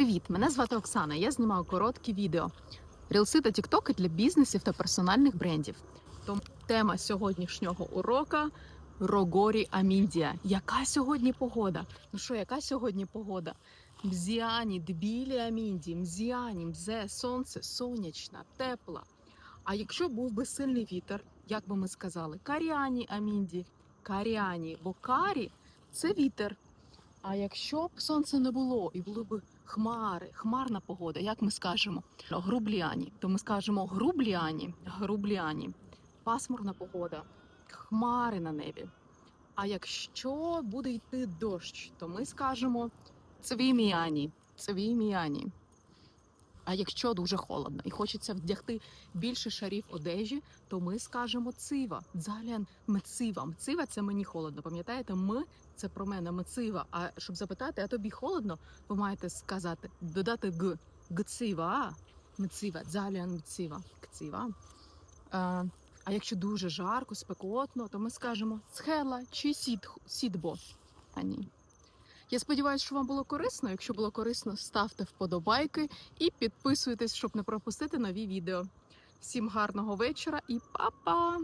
Привіт! Мене звати Оксана. Я знімаю короткі відео. Рілси та тіктоки для бізнесів та персональних брендів. Тому тема сьогоднішнього урока Рогорі Аміндія. Яка сьогодні погода? Ну що, яка сьогодні погода? Мзіані, дбілі Амінді, мзіані, мзе, сонце, сонячна, тепла. А якщо був би сильний вітер, як би ми сказали, каріані Амінді, каріані, бо карі це вітер. А якщо б сонця не було і були б хмари, хмарна погода, як ми скажемо, грубліані, то ми скажемо грубліані, грубліані, пасмурна погода, хмари на небі. А якщо буде йти дощ, то ми скажемо цвіміані, цвіміані. А якщо дуже холодно і хочеться вдягти більше шарів одежі, то ми скажемо цива. Дзалян мецива. Мцива це мені холодно. Пам'ятаєте, ми це про мене мецива. А щоб запитати, а тобі холодно, ви маєте сказати, додати г. Гцива, мецива, дзалян мцива, кцива. А, а якщо дуже жарко, спекотно, то ми скажемо схела чи сід, сідбо. А ні. Я сподіваюся, що вам було корисно. Якщо було корисно, ставте вподобайки і підписуйтесь, щоб не пропустити нові відео. Всім гарного вечора і па-па!